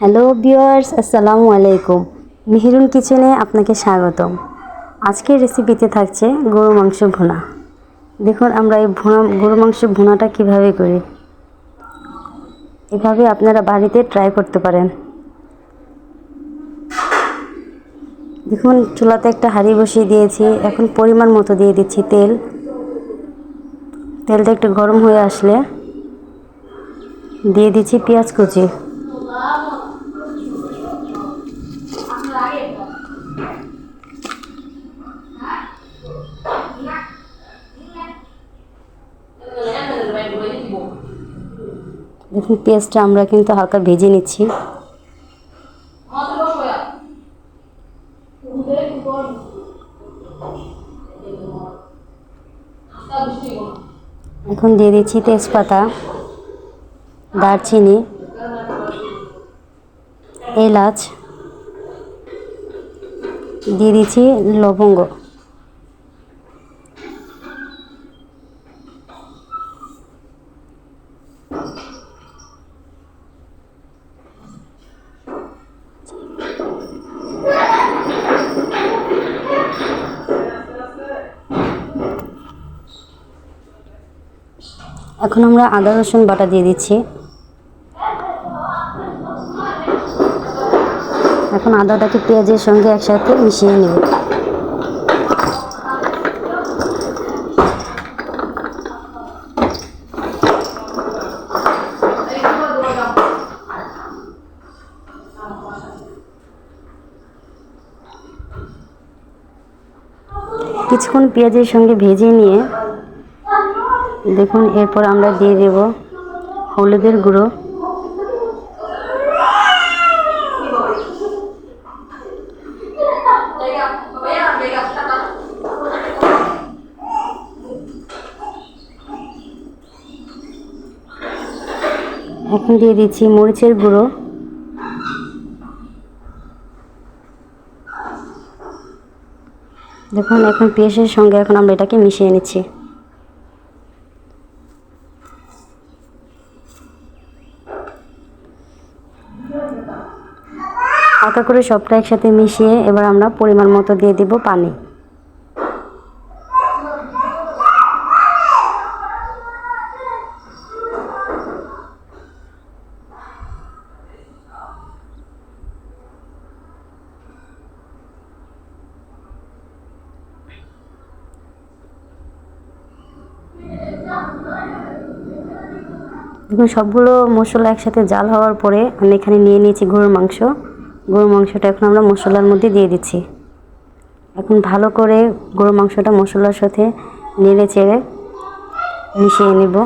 Hello viewers, আসসালামু আলাইকুম। মেহেরুন কিচেনে আপনাকে স্বাগতম। আজকের রেসিপিতে থাকছে গরু মাংস ভুনা। দেখুন আমরা এই ভুনা গরু মাংস ভুনাটা কীভাবে করি। এভাবে আপনারা বাড়িতে ট্রাই করতে পারেন। দেখুন, চুলাতে একটা হাঁড়ি বসিয়ে দিয়েছি। এখন পরিমাণ মতো দিয়ে দিচ্ছি তেল। তেলটা একটু গরম হয়ে আসলে দিয়ে দিচ্ছি পেঁয়াজ কুচি। দেখুন পেঁয়াজটা আমরা কিন্তু হালকা ভেজে নিচ্ছি। এখন দিয়ে দিচ্ছি তেজপাতা দারচিনি এলাচ দিয়ে দিচ্ছি লবঙ্গ। এখন আমরা আদা রসুন বাটা দিয়ে দিচ্ছি। এখন আদাটাকে পেঁয়াজের সঙ্গে একসাথে মিশিয়ে নেব কিছুক্ষণ পেঁয়াজের সঙ্গে ভেজে নিয়ে দেখুন, এরপর আমরা দিয়ে দেব হলুদের গুঁড়ো। এখন দিয়ে দিচ্ছি মরিচের গুঁড়ো। দেখুন, এখন পেঁয়াজের সঙ্গে এখন আমরা এটাকে মিশিয়ে নিচ্ছি। হালকা করে সবটা একসাথে মিশিয়ে এবার আমরা পরিমাণ মতো দিয়ে দিব পানি। দেখুন, সবগুলো মশলা একসাথে জাল হওয়ার পরে আমি এখানে নিয়ে নিয়েছি গরুর মাংস। গরুর মাংসটা এখন আমরা মশলার মধ্যে দিয়ে দিচ্ছি। এখন ভালো করে গরুর মাংসটা মশলার সাথে নেড়ে চেড়ে মিশিয়ে নেব।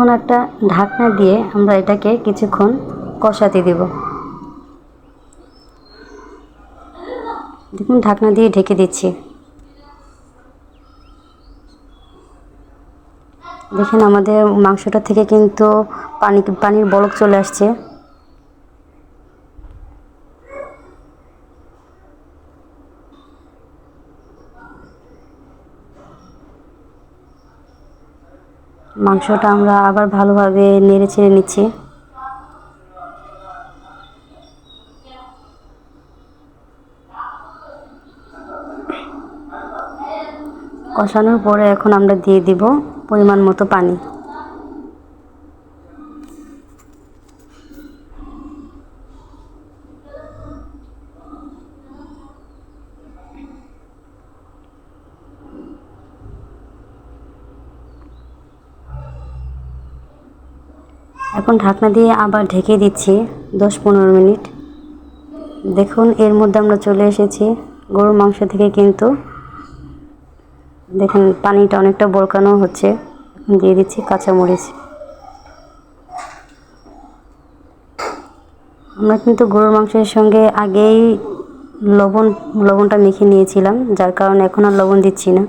এখন একটা ঢাকনা দিয়ে আমরা এটাকে কিছুক্ষণ কষাতে দেব। দেখুন, ঢাকনা দিয়ে ঢেকে দিচ্ছি। দেখেন, আমাদের মাংসটা থেকে কিন্তু পানি, পানির বলক চলে আসছে। মাংসটা আমরা আবার ভালোভাবে নেড়ে ছেড়ে নিচ্ছি। কষানোর পরে এখন আমরা দিয়ে দিব পরিমাণ মতো পানি। এখন ঢাকনা দিয়ে আবার ঢেকে দিচ্ছি দশ পনেরো মিনিট। দেখুন, এর মধ্যে আমরা চলে এসেছি গরুর মাংস থেকে কিন্তু। দেখুন, পানিটা অনেকটা বরকানো হচ্ছে। দিয়ে দিচ্ছি কাঁচামরিচ। আমরা কিন্তু গরুর মাংসের সঙ্গে আগেই লবণ, লবণটা মেখে নিয়েছিলাম, যার কারণে এখন আর লবণ দিচ্ছি না।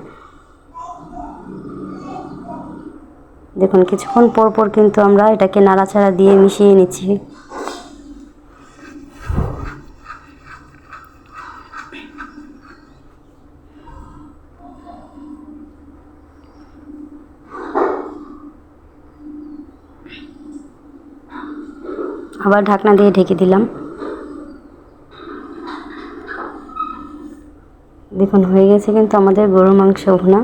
দেখুন, কিছুক্ষণ পর পর কিন্তু আমরা এটাকে নাড়াচাড়া দিয়ে মিশিয়ে নিচ্ছি। আবার ঢাকনা দিয়ে ঢেকে দিলাম। দেখুন, হয়ে গেছে কিন্তু আমাদের গরু মাংস ভুনা।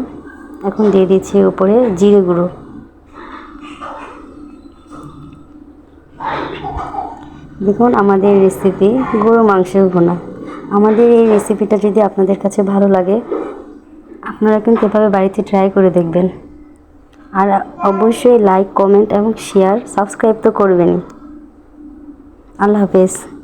এখন দিয়ে দিচ্ছি উপরে জিরে গুঁড়ো। দেখুন, আমাদের রেসিপি গরু মাংসের ভুনা। আমাদের এই রেসিপিটা যদি আপনাদের কাছে ভালো লাগে, আপনারা কিন্তু এভাবে বাড়িতে ট্রাই করে দেখবেন। আর অবশ্যই লাইক কমেন্ট এবং শেয়ার সাবস্ক্রাইব তো করবেনই। আল্লাহ হাফেজ।